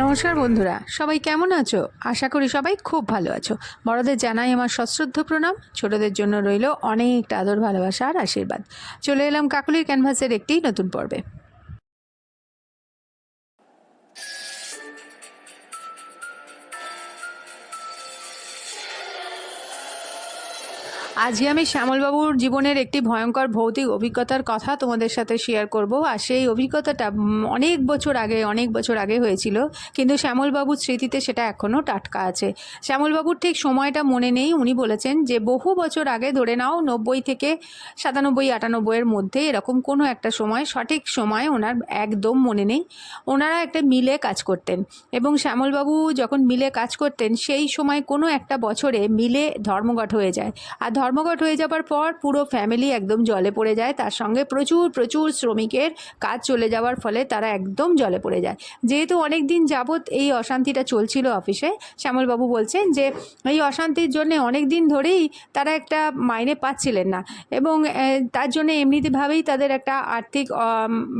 নমস্কার বন্ধুরা, সবাই কেমন আছো? আশা করি সবাই খুব ভালো আছো। বড়দের জানাই আমার সশ্রদ্ধ প্রণাম, ছোটদের জন্য রইল অনেকটা আদর, ভালোবাসা আর আশীর্বাদ। চলে এলাম কাকুলির ক্যানভাসের একটি নতুন পর্বে। আজকে আমি শ্যামলবাবুর জীবনের একটি ভয়ঙ্কর ভৌতিক অভিজ্ঞতার কথা তোমাদের সাথে শেয়ার করব। আর সেই অভিজ্ঞতাটা অনেক বছর আগে, অনেক বছর আগে হয়েছিল। কিন্তু শ্যামলবাবুর স্মৃতিতে সেটা এখনও টাটকা আছে। শ্যামলবাবুর ঠিক সময়টা মনে নেই। উনি বলেছেন যে, বহু বছর আগে ধরে নাও নব্বই থেকে সাতানব্বই আটানব্বইয়ের মধ্যে এরকম কোনো একটা সময়, সঠিক সময় ওনার একদম মনে নেই। ওনারা একটা মিলে কাজ করতেন। এবং শ্যামলবাবু যখন মিলে কাজ করতেন, সেই সময় কোনো একটা বছরে মিলে ধর্মঘট হয়ে যায়। আর ধর্মঘট হয়ে যাবার পর পুরো ফ্যামিলি একদম জলে পড়ে যায়। তার সঙ্গে প্রচুর প্রচুর শ্রমিকের কাজ চলে যাওয়ার ফলে তারা একদম জলে পড়ে যায়। যেহেতু অনেক দিন যাবৎ এই অশান্তিটা চলছিল অফিসে, শ্যামলবাবু বলছেন যে এই অশান্তির জন্য অনেক দিন ধরেই তারা একটা মাইনে পাচ্ছিলেন না এবং তার জন্য এমনিতেভাবেই তাদের একটা আর্থিক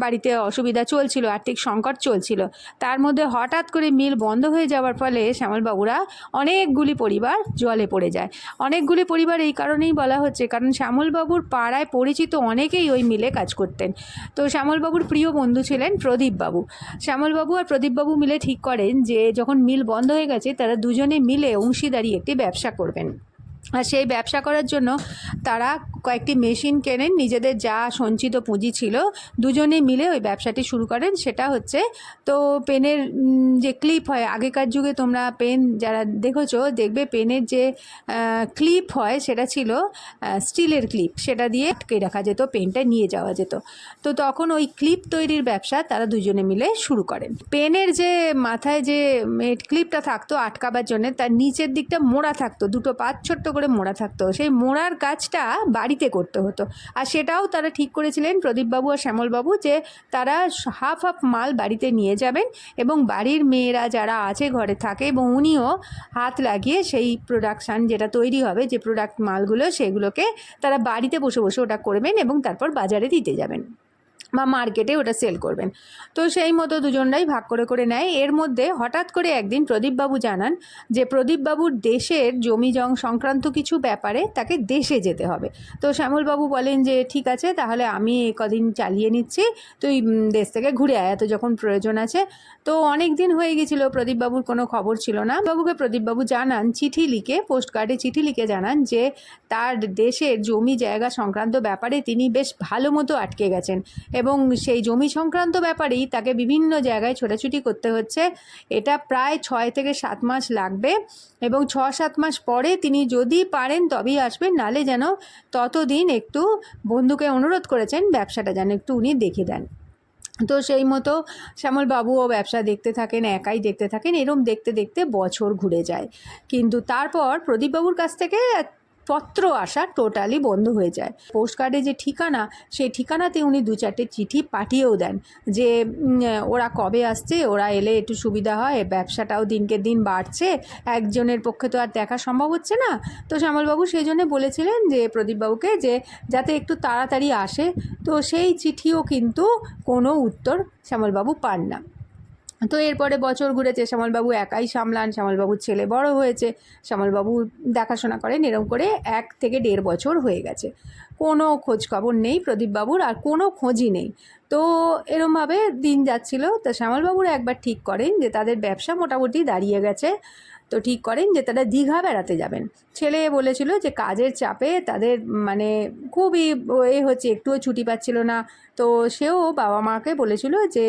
বাড়িতে অসুবিধা চলছিল, আর্থিক সংকট চলছিল। তার মধ্যে হঠাৎ করে মিল বন্ধ হয়ে যাওয়ার ফলে শ্যামলবাবুরা অনেকগুলি পরিবার জলে পড়ে যায়। অনেকগুলি পরিবার এই কারণেই বলা হচ্ছে, কারণ শ্যামলবাবুর পাড়ায় পরিচিত অনেকেই ওই মিলে কাজ করতেন। তো শ্যামলবাবুর প্রিয় বন্ধু ছিলেন প্রদীপবাবু। শ্যামলবাবু আর প্রদীপবাবু মিলে ঠিক করেন যে, যখন মিল বন্ধ হয়ে গেছে, তারা দুজনে মিলে অংশীদারি একটি ব্যবসা করবেন। আর সেই ব্যবসা করার জন্য তারা কয়েকটি মেশিন কেনেন, নিজেদের যা সঞ্চিত পুঁজি ছিল, দুজনে মিলে ওই ব্যবসাটি শুরু করেন। সেটা হচ্ছে, তো পেনের যে ক্লিপ হয়, আগেকার যুগে তোমরা পেন যারা দেখেছ, দেখবে পেনের যে ক্লিপ হয়, সেটা ছিল স্টিলের ক্লিপ। সেটা দিয়ে আটকে রাখা যেত, পেনটা নিয়ে যাওয়া যেত। তো তখন ওই ক্লিপ তৈরির ব্যবসা তারা দুজনে মিলে শুরু করেন। পেনের যে মাথায় যে ক্লিপটা থাকতো আটকাবার জন্য, তার নিচের দিকটা মোড়া থাকতো, দুটো পাত, ছোট্ট করে মোড়া থাকতো। সেই মোড়ার কাজটা বাড়িতে করতে হতো। আর সেটাও তারা ঠিক করেছিলেন প্রদীপবাবু আর শ্যামলবাবু যে তারা হাফ হাফ মাল বাড়িতে নিয়ে যাবেন এবং বাড়ির মেয়েরা যারা আছে ঘরে থাকে এবং উনিও হাত লাগিয়ে সেই প্রোডাকশান যেটা তৈরি হবে, যে প্রোডাক্ট মালগুলো সেগুলোকে তারা বাড়িতে বসে বসে ওটা করবেন এবং তারপর বাজারে দিতে যাবেন। বা মার্কেটে ওটা সেল করবেন। তো সেই মতো দুজনরাই ভাগ করে করে নেয়। এর মধ্যে হঠাৎ করে একদিন প্রদীপবাবু জানান যে, প্রদীপবাবুর দেশের জমি জং সংক্রান্ত কিছু ব্যাপারে তাকে দেশে যেতে হবে। তো শ্যামলবাবু বলেন যে, ঠিক আছে, তাহলে আমি কদিন চালিয়ে নিচ্ছি। তুই দেশ থেকে ঘুরে আয়, এত যখন প্রয়োজন আছে। তো অনেক দিন হয়ে গেছিল, প্রদীপবাবুর কোনো খবর ছিল না। বাবুকে প্রদীপবাবু জানান, চিঠি লিখে পোস্ট কার্ডে চিঠি লিখে জানান যে, তার দেশের জমি জায়গা সংক্রান্ত ব্যাপারে তিনি বেশ ভালো মতো আটকে গেছেন। এবং সেই জমি সংক্রান্ত ব্যাপারেই তাকে বিভিন্ন জায়গায় ছোটাছুটি করতে হচ্ছে। এটা প্রায় ছয় থেকে সাত মাস লাগবে এবং ছ সাত মাস পরে তিনি যদি পারেন তবেই আসবেন, নালে যেন ততদিন একটু বন্ধুকে অনুরোধ করেছেন ব্যবসাটা যেন একটু উনি দেখে দেন। তো সেই মতো শ্যামলবাবুও ব্যবসা দেখতে থাকেন, একাই দেখতে থাকেন, এরম দেখতে দেখতে বছর ঘুরে যায়। কিন্তু তারপর প্রদীপবাবুর কাছ থেকে পত্র আসা টোটালি বন্ধ হয়ে যায়। পোস্ট কার্ডে যে ঠিকানা, সেই ঠিকানাতে উনি দু চারটে চিঠি পাঠিয়েও দেন যে ওরা কবে আসছে, ওরা এলে একটু সুবিধা হয়, ব্যবসাটাও দিনকে দিন বাড়ছে, একজনের পক্ষে তো আর দেখা সম্ভব হচ্ছে না। তো শ্যামলবাবু সেই জন্য বলেছিলেন যে, প্রদীপবাবুকে যে, যাতে একটু তাড়াতাড়ি আসে। তো সেই চিঠিও কিন্তু কোনো উত্তর শ্যামলবাবু পান না। তো এরপরে বছর ঘুরেছে, শ্যামলবাবু একাই সামলান, শ্যামলবাবুর ছেলে বড় হয়েছে, শ্যামলবাবু দেখাশোনা করেন এরকম করে এক থেকে দেড় বছর হয়ে গেছে। কোনো খোঁজ খবর নেই প্রদীপবাবুর, আর কোনো খোঁজই নেই। তো এরমভাবে দিন যাচ্ছিল, তো শ্যামলবাবুরা একবার ঠিক করেন যে তাদের ব্যবসা মোটামুটি দাঁড়িয়ে গেছে। তো ঠিক করেন যে তারা দীঘা বেড়াতে যাবেন। ছেলে বলেছিল যে কাজের চাপে তাদের মানে খুবই এ হচ্ছে, একটুও ছুটি পাচ্ছিল না। তো সেও বাবা মাকে বলেছিল যে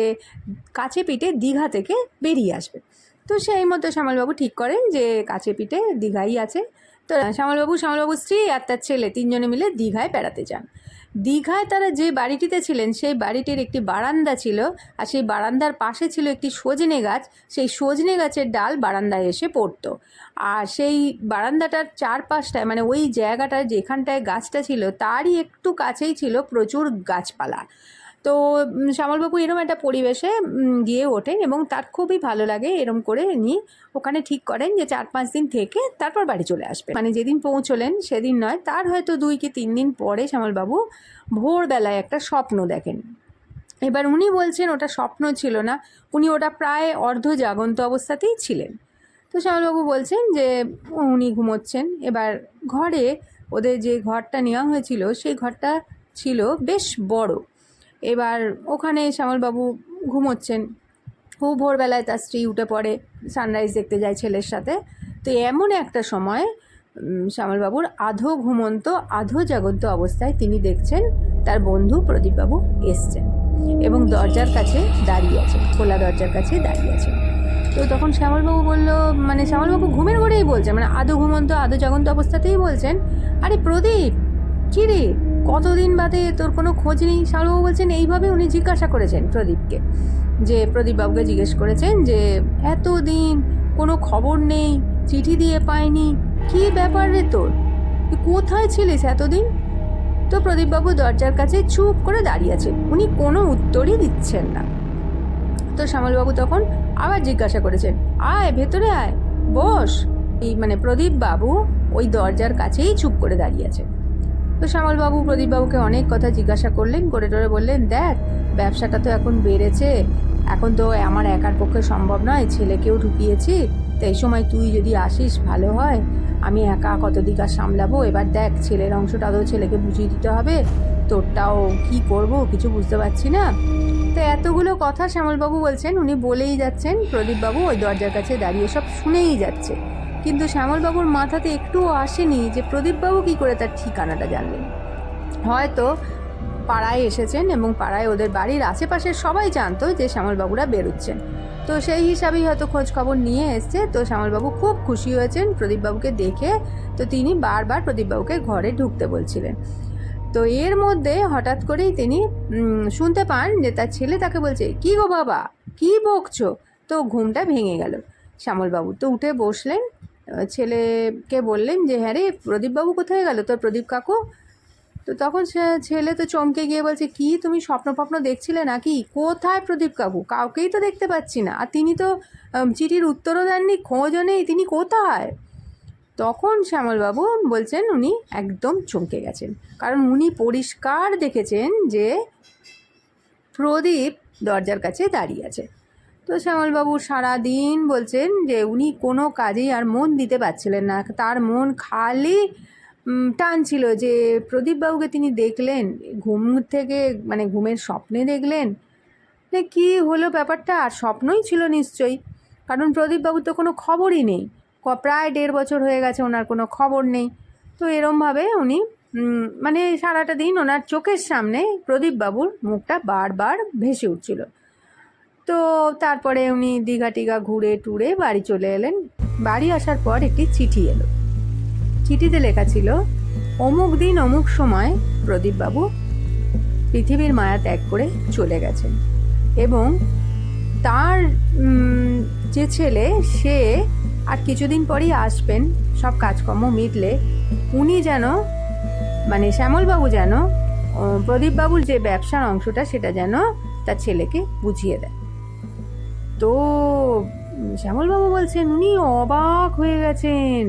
কাছে পিঠে দীঘা থেকে বেরিয়ে আসবে। তো সেই মতো শ্যামলবাবু ঠিক করেন যে কাছে পিঠে দীঘাই আছে। তো শ্যামলবাবু, শ্যামলবাবুর স্ত্রী আর তার ছেলে তিনজনে মিলে দীঘায় বেড়াতে যান। দীঘায় তারা যে বাড়িটিতে ছিলেন, সেই বাড়িটির একটি বারান্দা ছিল আর সেই বারান্দার পাশে ছিল একটি সজনে গাছ। সেই সজনে গাছের ডাল বারান্দায় এসে পড়তো। আর সেই বারান্দাটার চারপাশটায় মানে ওই জায়গাটায় যেখানটায় গাছটা ছিল, তারই একটু কাছেই ছিল প্রচুর গাছপালা। তো শ্যামলবাবু এরম একটা পরিবেশে গিয়ে ওঠেন এবং তার খুবই ভালো লাগে এরম করে উনি ওখানে ঠিক করেন যে চার পাঁচ দিন থেকে তারপর বাড়ি চলে আসবে মানে যেদিন পৌঁছলেন সেদিন নয়, তার হয়তো দুই কি তিন দিন পরে শ্যামলবাবু ভোরবেলায় একটা স্বপ্ন দেখেন। এবার উনি বলছেন ওটা স্বপ্ন ছিল না, উনি ওটা প্রায় অর্ধ জাগন্ত অবস্থাতেই ছিলেন। তো শ্যামলবাবু বলছেন যে, উনি ঘুমোচ্ছেন। এবার ঘরে ওদের যে ঘরটা নেওয়া হয়েছিল, সেই ঘরটা ছিল বেশ বড়। এবার ওখানে শ্যামলবাবু ঘুমোচ্ছেন। খুব ভোরবেলায় তার স্ত্রী উঠে পড়ে সানরাইজ দেখতে যায় ছেলের সাথে। তো এমন একটা সময় শ্যামলবাবুর আধো ঘুমন্ত, আধো জাগন্ত অবস্থায় তিনি দেখছেন তার বন্ধু প্রদীপবাবু এসছেন এবং দরজার কাছে দাঁড়িয়ে আছেন, খোলা দরজার কাছে দাঁড়িয়ে আছেন। তো তখন শ্যামলবাবু বলল মানে শ্যামলবাবু ঘুমের ঘরেই বলছেন মানে আধো ঘুমন্ত, আধো জাগন্ত অবস্থাতেই বলছেন, আরে প্রদীপ, কী রে? কতদিন বাদে তোর কোনো খোঁজ নেই? শ্যামলবাবু বলছেন, এইভাবে উনি জিজ্ঞাসা করেছেন প্রদীপকে। যে প্রদীপবাবুকে জিজ্ঞেস করেছেন যে, এতদিন কোনো খবর নেই, চিঠি দিয়ে পাইনি, কী ব্যাপার রে তোর? তুই কোথায় ছিলিস এতদিন? তো প্রদীপবাবু দরজার কাছে চুপ করে দাঁড়িয়ে আছেন। উনি কোনো উত্তরই দিচ্ছেন না। তো শ্যামলবাবু তখন আবার জিজ্ঞাসা করেছেন, আয়, ভেতরে আয়, বস। এই মানে প্রদীপ বাবু ওই দরজার কাছেই চুপ করে দাঁড়িয়ে আছেন। তো শ্যামলবাবু, প্রদীপবাবুকে অনেক কথা জিজ্ঞাসা করলেন, করে টোরে বললেন, দেখ, ব্যবসাটা তো এখন বেড়েছে। এখন তো আমার একার পক্ষে সম্ভব নয়, ছেলেকেও ঢুকিয়েছি। তো এই সময় তুই যদি আসিস, ভালো হয়। আমি একা কত দিক আর সামলাবো? এবার দেখ, ছেলের অংশটা তো ছেলেকে বুঝিয়ে দিতে হবে। তোরটাও কি করব, কিছু বুঝতে পারছি না। তো এতগুলো কথা শ্যামলবাবু বলছেন, উনি বলেই যাচ্ছেন, প্রদীপবাবু ওই দরজার কাছে দাঁড়িয়ে সব শুনেই যাচ্ছে। কিন্তু শ্যামলবাবুর মাথাতে একটুও আসেনি যে প্রদীপবাবু কী করে তার ঠিকানাটা জানলেন হয়তো পাড়ায় এসেছেন এবং পাড়ায় ওদের বাড়ির আশেপাশের সবাই জানতো যে শ্যামলবাবুরা বেরোচ্ছেন। তো সেই হিসাবেই হয়তো খোঁজ খবর নিয়ে এসছে। তো শ্যামলবাবু খুব খুশি হয়েছেন প্রদীপবাবুকে দেখে। তো তিনি বারবার প্রদীপবাবুকে ঘরে ঢুকতে বলছিলেন। তো এর মধ্যে হঠাৎ করেই তিনি শুনতে পান যে তার ছেলে তাকে বলছে, কি গো বাবা? কি বকছো? তো ঘুমটা ভেঙে গেল। শ্যামলবাবু তো উঠে বসলেন। ছেলেকে বললেন যে হ্যাঁ রে, প্রদীপবাবু কোথায় গেল? তোর প্রদীপ কাকু? তো তখন সে ছেলে তো চমকে গিয়ে বলছে, কি, তুমি স্বপ্ন ফপ্ন দেখছিলে নাকি? কোথায় প্রদীপ কাকু? কাউকেই তো দেখতে পাচ্ছি না। আর তিনি তো চিঠির উত্তরও দেননি, খোঁজও নেই, তিনি কোথায়? তখন শ্যামলবাবু বলছেন, উনি একদম চমকে গেছেন। কারণ উনি পরিষ্কার দেখেছেন যে প্রদীপ দরজার কাছে দাঁড়িয়ে আছে। তো শ্যামলবাবু সারাদিন বলছেন যে উনি কোনো কাজেই আর মন দিতে পারছিলেন না। তার মন খালি টান ছিল যে প্রদীপবাবুকে তিনি দেখলেন, ঘুম থেকে মানে ঘুমের স্বপ্নে দেখলেন। কী হলো ব্যাপারটা? আর স্বপ্নই ছিল নিশ্চয়ই, কারণ প্রদীপবাবুর তো কোনো খবরই নেই। প্রায় দেড় বছর হয়ে গেছে ওনার কোনো খবর নেই। তো এরমভাবে উনি মানে সারাটা দিন ওনার চোখের সামনে প্রদীপবাবুর মুখটা বারবার ভেসে উঠছিল। তো তারপরে উনি দীঘা টিঘা ঘুরে টুরে বাড়ি চলে এলেন। বাড়ি আসার পর একটি চিঠি এলো। চিঠিতে লেখা ছিল, অমুক দিন অমুক সময় প্রদীপবাবু পৃথিবীর মায়া ত্যাগ করে চলে গেছেন এবং তার যে ছেলে সে আর কিছুদিন পরেই আসবেন, সব কাজকর্ম মিটলে উনি যেন মানে শ্যামলবাবু যেন প্রদীপবাবুর যে ব্যবসার অংশটা সেটা যেন তার ছেলেকে বুঝিয়ে দেয় তো শ্যামলবাবু বলছেন, উনি অবাক হয়ে গেছেন।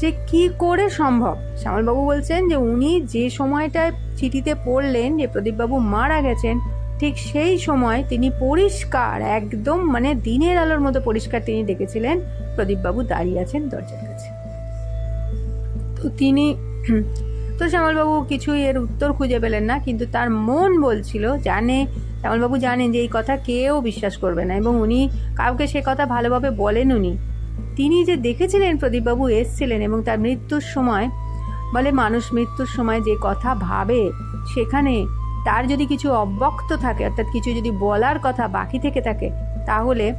যে কি করে সম্ভব? শ্যামলবাবু বলছেন যে, উনি যে সময়টায় চিঠিতে পড়লেন যে প্রদীপবাবু মারা গেছেন, ঠিক সেই সময় তিনি পরিষ্কার, একদম মানে দিনের আলোর মতো পরিষ্কার তিনি দেখেছিলেন, প্রদীপবাবু দাঁড়িয়ে আছেন দরজার কাছে। তো তিনি, তো শ্যামলবাবু কিছুই এর উত্তর খুঁজে পেলেন না, কিন্তু তার মন বলছিল, জানে শ্যামলবাবু জানেন যে এই কথা কেউ বিশ্বাস করবে না এবং উনি কাউকে সে কথা ভালোভাবে বলেন উনি। তিনি যে দেখেছিলেন প্রদীপবাবু এসছিলেন এবং তার মৃত্যুর সময়, বলে মানুষ মৃত্যুর সময় যে কথা ভাবে, সেখানে তার যদি কিছু অব্যক্ত থাকে, অর্থাৎ কিছু যদি বলার কথা বাকি থেকে থাকে, তাহলে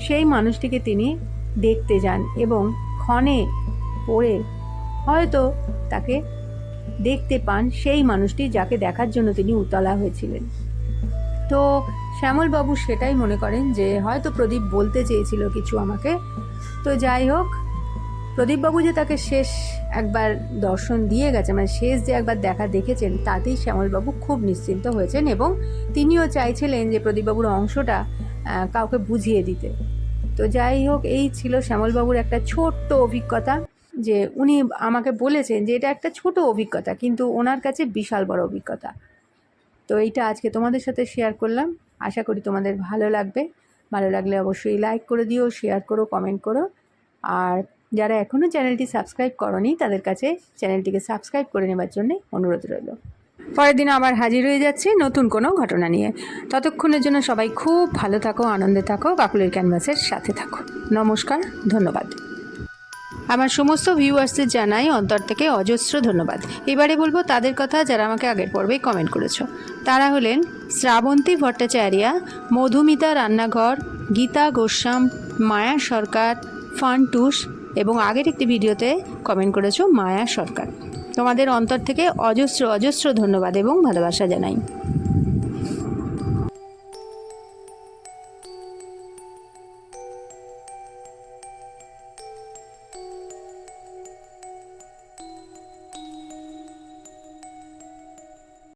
সেই মানুষটিকে তিনি দেখতে যান এবং ক্ষণে পড়ে হয়তো তাকে দেখতে পান সেই মানুষটি যাকে দেখার জন্য তিনি উতলা হয়েছিলেন। তো শ্যামলবাবু সেটাই মনে করেন যে হয়তো প্রদীপ বলতে চেয়েছিল কিছু আমাকে। তো যাই হোক, প্রদীপবাবু যে তাকে শেষ একবার দর্শন দিয়ে গেছে মানে শেষ যে একবার দেখা দেখেছেন, তাতেই শ্যামলবাবু খুব নিশ্চিন্ত হয়েছেন এবং তিনিও চাইছিলেন যে প্রদীপবাবুর অংশটা কাউকে বুঝিয়ে দিতে। তো যাই হোক, এই ছিল শ্যামলবাবুর একটা ছোট্ট অভিজ্ঞতা যে উনি আমাকে বলেছেন যে এটা একটা ছোট অভিজ্ঞতা, কিন্তু ওনার কাছে বিশাল বড় অভিজ্ঞতা। তো এইটা আজকে তোমাদের সাথে শেয়ার করলাম। আশা করি তোমাদের ভালো লাগবে। ভালো লাগলে অবশ্যই লাইক করে দিও শেয়ার করো কমেন্ট করো। আর যারা এখনও চ্যানেলটি সাবস্ক্রাইব করনি, তাদের কাছে চ্যানেলটিকে সাবস্ক্রাইব করে নেবার জন্য অনুরোধ রইল। পরের দিন আবার হাজির হয়ে যাচ্ছি নতুন কোনো ঘটনা নিয়ে। ততক্ষণের জন্য সবাই খুব ভালো থাকো, আনন্দে থাকো, কাকুলের ক্যানভাসের সাথে থাকো। নমস্কার, ধন্যবাদ। আমার সমস্ত ভিউয়ার্সদের জানাই অন্তর থেকে অজস্র ধন্যবাদ। এবারে বলব তাদের কথা যারা আমাকে আগের পর্বেই কমেন্ট করেছ। তারা হলেন শ্রাবন্তী ভট্টাচার্যা, মধুমিতা রান্নাঘর, গীতা গোস্বাম, মায়া সরকার, ফান্টুস এবং আগের একটি ভিডিওতে কমেন্ট করেছ মায়া সরকার। তোমাদের অন্তর থেকে অজস্র অজস্র ধন্যবাদ এবং ভালোবাসা জানাই।